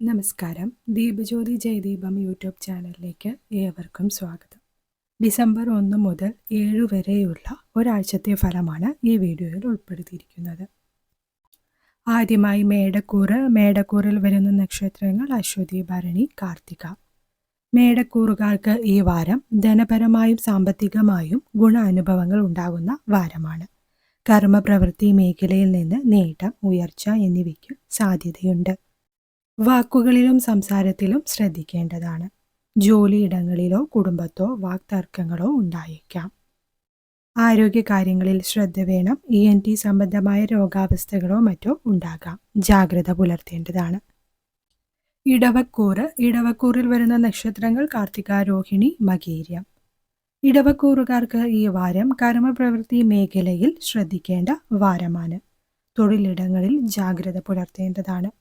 നമസ്കാരം. ദീപജ്യോതി ജയദീപം യൂട്യൂബ് ചാനലിലേക്ക് ഏവർക്കും സ്വാഗതം. ഡിസംബർ ഒന്ന് മുതൽ ഏഴ് വരെയുള്ള ഒരാഴ്ചത്തെ ഫലമാണ് ഈ വീഡിയോയിൽ ഉൾപ്പെടുത്തിയിരിക്കുന്നത്. ആദ്യമായി മേടക്കൂറ് മേടക്കൂറിൽ വരുന്ന നക്ഷത്രങ്ങൾ അശ്വതി ഭരണി കാർത്തിക. മേടക്കൂറുകാർക്ക് ഈ വാരം ധനപരമായും സാമ്പത്തികമായും ഗുണാനുഭവങ്ങൾ ഉണ്ടാകുന്ന വാരമാണ്. കർമ്മപ്രവൃത്തി മേഖലയിൽ നിന്ന് നേട്ടം ഉയർച്ച എന്നിവയ്ക്കും സാധ്യതയുണ്ട്. വാക്കുകളിലും സംസാരത്തിലും ശ്രദ്ധിക്കേണ്ടതാണ്. ജോലിയിടങ്ങളിലോ കുടുംബത്തോ വാക്തർക്കങ്ങളോ ഉണ്ടായേക്കാം. ആരോഗ്യകാര്യങ്ങളിൽ ശ്രദ്ധ വേണം. ഇ എൻ ടി സംബന്ധമായ രോഗാവസ്ഥകളോ മറ്റോ ഉണ്ടാകാം. ജാഗ്രത പുലർത്തേണ്ടതാണ്. ഇടവക്കൂറ്. ഇടവക്കൂറിൽ വരുന്ന നക്ഷത്രങ്ങൾ കാർത്തിക രോഹിണി മകീര്യം. ഇടവക്കൂറുകാർക്ക് ഈ വാരം കർമ്മപ്രവൃത്തി മേഖലയിൽ ശ്രദ്ധിക്കേണ്ട വാരമാണ്. തൊഴിലിടങ്ങളിൽ ജാഗ്രത പുലർത്തേണ്ടതാണ്.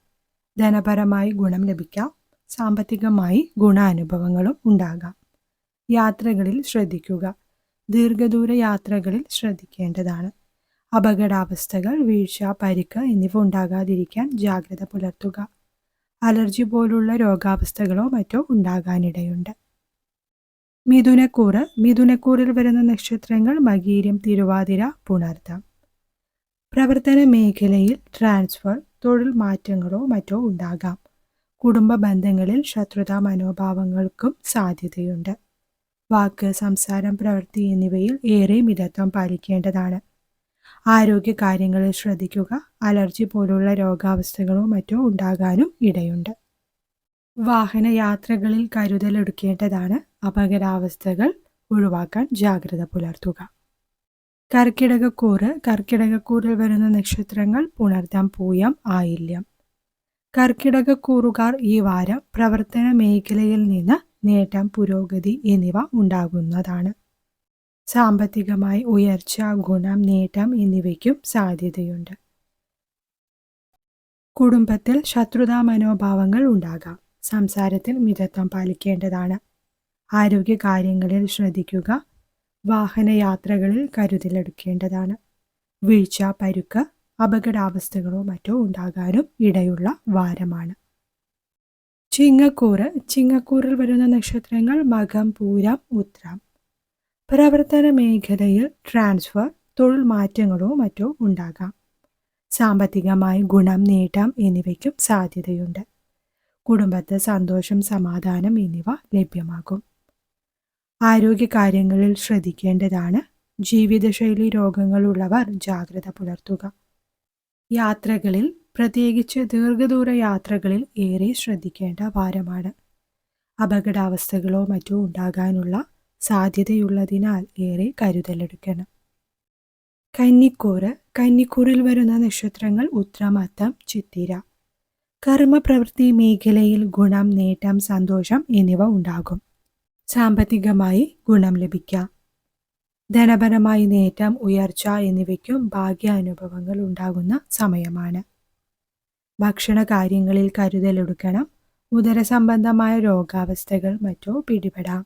ധനപരമായി ഗുണം ലഭിക്കാം. സാമ്പത്തികമായി ഗുണാനുഭവങ്ങളും ഉണ്ടാകാം. യാത്രകളിൽ ശ്രദ്ധിക്കുക. ദീർഘദൂര യാത്രകളിൽ ശ്രദ്ധിക്കേണ്ടതാണ്. അപകടാവസ്ഥകൾ വീഴ്ച പരിക്ക് എന്നിവ ഉണ്ടാകാതിരിക്കാൻ ജാഗ്രത പുലർത്തുക. അലർജി പോലുള്ള രോഗാവസ്ഥകളോ മറ്റോ ഉണ്ടാകാനിടയുണ്ട്. മിഥുനക്കൂറ്. മിഥുനക്കൂറിൽ വരുന്ന നക്ഷത്രങ്ങൾ മകീര്യം തിരുവാതിര പുണർത്താം പ്രവർത്തന മേഖലയിൽ ട്രാൻസ്ഫർ തൊഴിൽ മാറ്റങ്ങളോ മറ്റോ ഉണ്ടാകാം. കുടുംബ ബന്ധങ്ങളിൽ ശത്രുതാ മനോഭാവങ്ങൾക്കും സാധ്യതയുണ്ട്. വാക്ക് സംസാരം പ്രവൃത്തി എന്നിവയിൽ ഏറെ മിതത്വം പാലിക്കേണ്ടതാണ്. ആരോഗ്യ കാര്യങ്ങളിൽ ശ്രദ്ധിക്കുക അലർജി പോലുള്ള രോഗാവസ്ഥകളോ മറ്റോ ഉണ്ടാകാനും ഇടയുണ്ട്. വാഹന യാത്രകളിൽ കരുതലെടുക്കേണ്ടതാണ് അപകടാവസ്ഥകൾ ഒഴിവാക്കാൻ ജാഗ്രത പുലർത്തുക. കർക്കിടകക്കൂറ് കർക്കിടകക്കൂറിൽ വരുന്ന നക്ഷത്രങ്ങൾ പുണർത്താൻ പൂയം ആയില്യം. കർക്കിടകക്കൂറുകാർ ഈ വാരം പ്രവർത്തന മേഖലയിൽ നിന്ന് നേട്ടം പുരോഗതി എന്നിവ ഉണ്ടാകുന്നതാണ്. സാമ്പത്തികമായി ഉയർച്ച ഗുണം നേട്ടം എന്നിവയ്ക്കും സാധ്യതയുണ്ട്. കുടുംബത്തിൽ ശത്രുതാ മനോഭാവങ്ങൾ ഉണ്ടാകാം. സംസാരത്തിൽ മിതത്വം പാലിക്കേണ്ടതാണ്. ആരോഗ്യ കാര്യങ്ങളിൽ ശ്രദ്ധിക്കുക. വാഹനയാത്രകളിൽ കരുതലെടുക്കേണ്ടതാണ്. വീഴ്ച പരുക്ക് അപകടാവസ്ഥകളോ മറ്റോ ഉണ്ടാകാനും ഇടയുള്ള വാരമാണ്. ചിങ്ങക്കൂറ് ചിങ്ങക്കൂറിൽ വരുന്ന നക്ഷത്രങ്ങൾ മകം പൂരം ഉത്രം. പ്രവർത്തന മേഖലയിൽ ട്രാൻസ്ഫർ തൊഴിൽ മാറ്റങ്ങളോ മറ്റോ ഉണ്ടാകാം. സാമ്പത്തികമായി ഗുണം നേട്ടം എന്നിവയ്ക്കും സാധ്യതയുണ്ട്. കുടുംബത്ത് സന്തോഷം സമാധാനം എന്നിവ ലഭ്യമാകും. ആരോഗ്യകാര്യങ്ങളിൽ ശ്രദ്ധിക്കേണ്ടതാണ്. ജീവിതശൈലി രോഗങ്ങളുള്ളവർ ജാഗ്രത പുലർത്തുക. യാത്രകളിൽ പ്രത്യേകിച്ച് ദീർഘദൂര യാത്രകളിൽ ഏറെ ശ്രദ്ധിക്കേണ്ട വാരമാണ്. അപകടാവസ്ഥകളോ മറ്റോ ഉണ്ടാകാനുള്ള സാധ്യതയുള്ളതിനാൽ ഏറെ കരുതലെടുക്കണം. കന്നിക്കൂറ് കന്നിക്കൂറിൽ വരുന്ന നക്ഷത്രങ്ങൾ ഉത്രമത്തം ചിത്തിര. കർമ്മപ്രവൃത്തി മേഖലയിൽ ഗുണം നേട്ടം സന്തോഷം എന്നിവ ഉണ്ടാകും. സാമ്പത്തികമായി ഗുണം ലഭിക്കാം. ധനപരമായി നേട്ടം ഉയർച്ച എന്നിവയ്ക്കും ഭാഗ്യാനുഭവങ്ങൾ ഉണ്ടാകുന്ന സമയമാണ്. ഭക്ഷണ കാര്യങ്ങളിൽ കരുതലെടുക്കണം ഉദരസംബന്ധമായ രോഗാവസ്ഥകൾ മറ്റോ പിടിപെടാം.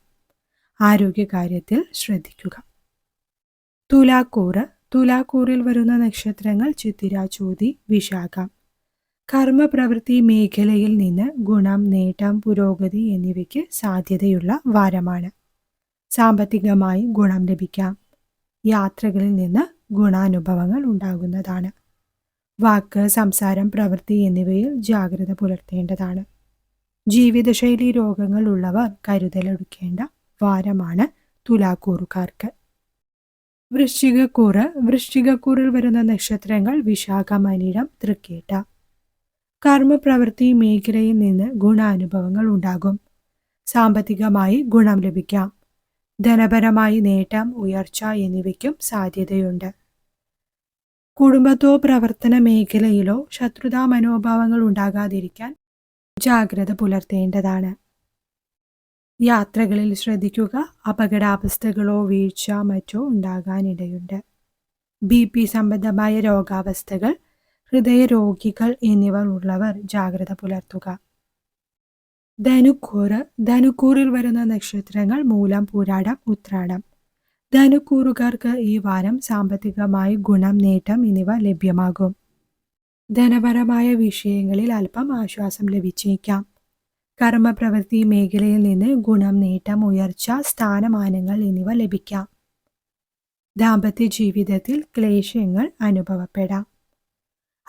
ആരോഗ്യകാര്യത്തിൽ ശ്രദ്ധിക്കുക. തുലാക്കൂറ്. തുലാക്കൂറിൽ വരുന്ന നക്ഷത്രങ്ങൾ ചിത്തിര ചോതി വിശാഖം. കർമ്മപ്രവൃത്തി മേഖലയിൽ നിന്ന് ഗുണം നേട്ടം പുരോഗതി എന്നിവയ്ക്ക് സാധ്യതയുള്ള വാരമാണ്. സാമ്പത്തികമായി ഗുണം ലഭിക്കാം. യാത്രകളിൽ നിന്ന് ഗുണാനുഭവങ്ങൾ ഉണ്ടാകുന്നതാണ്. വാക്ക് സംസാരം പ്രവൃത്തി എന്നിവയിൽ ജാഗ്രത പുലർത്തേണ്ടതാണ്. ജീവിതശൈലി രോഗങ്ങൾ ഉള്ളവർ കരുതലെടുക്കേണ്ട വാരമാണ് തുലാക്കൂറുകാർക്ക്. വൃശ്ചികക്കൂറ് വൃശ്ചികക്കൂറിൽ വരുന്ന നക്ഷത്രങ്ങൾ വിശാഖമനിടം തൃക്കേട്ട. കർമ്മപ്രവൃത്തി മേഖലയിൽ നിന്ന് ഗുണാനുഭവങ്ങൾ ഉണ്ടാകും. സാമ്പത്തികമായി ഗുണം ലഭിക്കാം. ധനപരമായി നേട്ടം ഉയർച്ച എന്നിവയ്ക്കും സാധ്യതയുണ്ട്. കുടുംബത്തോ പ്രവർത്തന മേഖലയിലോ ശത്രുതാ മനോഭാവങ്ങൾ ഉണ്ടാകാതിരിക്കാൻ ജാഗ്രത പുലർത്തേണ്ടതാണ്. യാത്രകളിൽ ശ്രദ്ധിക്കുക അപകടാവസ്ഥകളോ വീഴ്ച മറ്റോ ഉണ്ടാകാനിടയുണ്ട്. ബി പി സംബന്ധമായ രോഗാവസ്ഥകൾ ഹൃദയരോഗികൾ എന്നിവർ ഉള്ളവർ ജാഗ്രത പുലർത്തുക. ധനുക്കൂറ് ധനുക്കൂറിൽ വരുന്ന നക്ഷത്രങ്ങൾ മൂലം പൂരാടം ഉത്രാടം. ധനുക്കൂറുകാർക്ക് ഈ വാരം സാമ്പത്തികമായി ഗുണം നേട്ടം എന്നിവ ലഭ്യമാകും. ധനപരമായ വിഷയങ്ങളിൽ അല്പം ആശ്വാസം ലഭിച്ചേക്കാം. കർമ്മപ്രവൃത്തി മേഖലയിൽ നിന്ന് ഗുണം നേട്ടം ഉയർച്ച സ്ഥാനമാനങ്ങൾ എന്നിവ ലഭിക്കാം. ദാമ്പത്യ ജീവിതത്തിൽ ക്ലേശങ്ങൾ അനുഭവപ്പെടാം.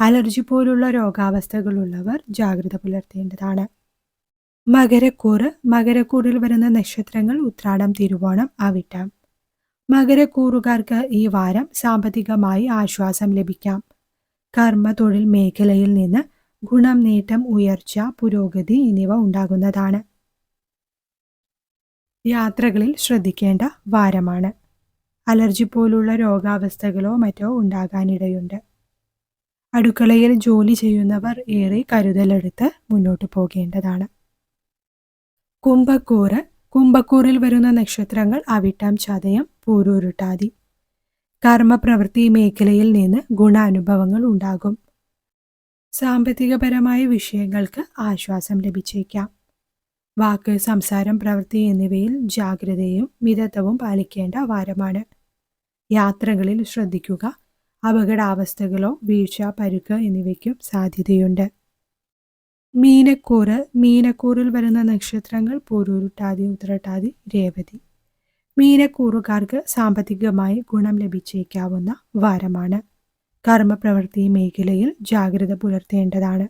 അലർജി പോലുള്ള രോഗാവസ്ഥകളുള്ളവർ ജാഗ്രത പുലർത്തേണ്ടതാണ്. മകരക്കൂറ് മകരക്കൂറിൽ വരുന്ന നക്ഷത്രങ്ങൾ ഉത്രാടം തിരുവോണം അവിട്ടം. മകരക്കൂറുകാർക്ക് ഈ വാരം സാമ്പത്തികമായി ആശ്വാസം ലഭിക്കാം. കർമ്മ തൊഴിൽ മേഖലയിൽ നിന്ന് ഗുണം നേട്ടം ഉയർച്ച പുരോഗതി എന്നിവ ഉണ്ടാകുന്നതാണ്. യാത്രകളിൽ ശ്രദ്ധിക്കേണ്ട വാരമാണ്. അലർജി പോലുള്ള രോഗാവസ്ഥകളോ മറ്റോ ഉണ്ടാകാനിടയുണ്ട്. അടുക്കളയിൽ ജോലി ചെയ്യുന്നവർ ഏറെ കരുതലെടുത്ത് മുന്നോട്ട് പോകേണ്ടതാണ്. കുംഭക്കൂറ്. കുംഭക്കൂറിൽ വരുന്ന നക്ഷത്രങ്ങൾ അവിട്ടം ചതയം പൂരൂരുട്ടാതി. കർമ്മപ്രവൃത്തി മേഖലയിൽ നിന്ന് ഗുണാനുഭവങ്ങൾ ഉണ്ടാകും. സാമ്പത്തികപരമായ വിഷയങ്ങൾക്ക് ആശ്വാസം ലഭിച്ചേക്കാം. വാക്ക് സംസാരം പ്രവൃത്തി എന്നിവയിൽ ജാഗ്രതയും മിതത്വവും പാലിക്കേണ്ട വാരമാണ്. യാത്രകളിൽ ശ്രദ്ധിക്കുക അപകടാവസ്ഥകളോ വീഴ്ച പരുക്ക് എന്നിവയ്ക്കും സാധ്യതയുണ്ട്. മീനക്കൂറ് മീനക്കൂറിൽ വരുന്ന നക്ഷത്രങ്ങൾ പൂരൂരുട്ടാതി ഉത്രട്ടാതി രേവതി. മീനക്കൂറുകാർക്ക് സാമ്പത്തികമായി ഗുണം ലഭിച്ചേക്കാവുന്ന വാരമാണ്. കർമ്മപ്രവൃത്തി മേഖലയിൽ ജാഗ്രത പുലർത്തേണ്ടതാണ്.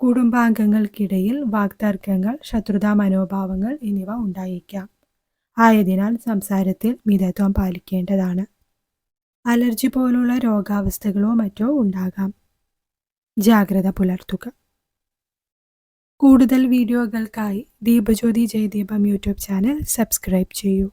കുടുംബാംഗങ്ങൾക്കിടയിൽ വാക്തർക്കങ്ങൾ ശത്രുതാ മനോഭാവങ്ങൾ എന്നിവ ഉണ്ടായേക്കാം. ആയതിനാൽ സംസാരത്തിൽ മിതത്വം പാലിക്കേണ്ടതാണ്. അലർജി പോലുള്ള രോഗാവസ്ഥകളോ മറ്റോ ഉണ്ടാകാം. ജാഗ്രത പുലർത്തുക. കൂടുതൽ വീഡിയോകൾക്കായി Deepajyothi Jayadeepam YouTube channel subscribe ചെയ്യൂ.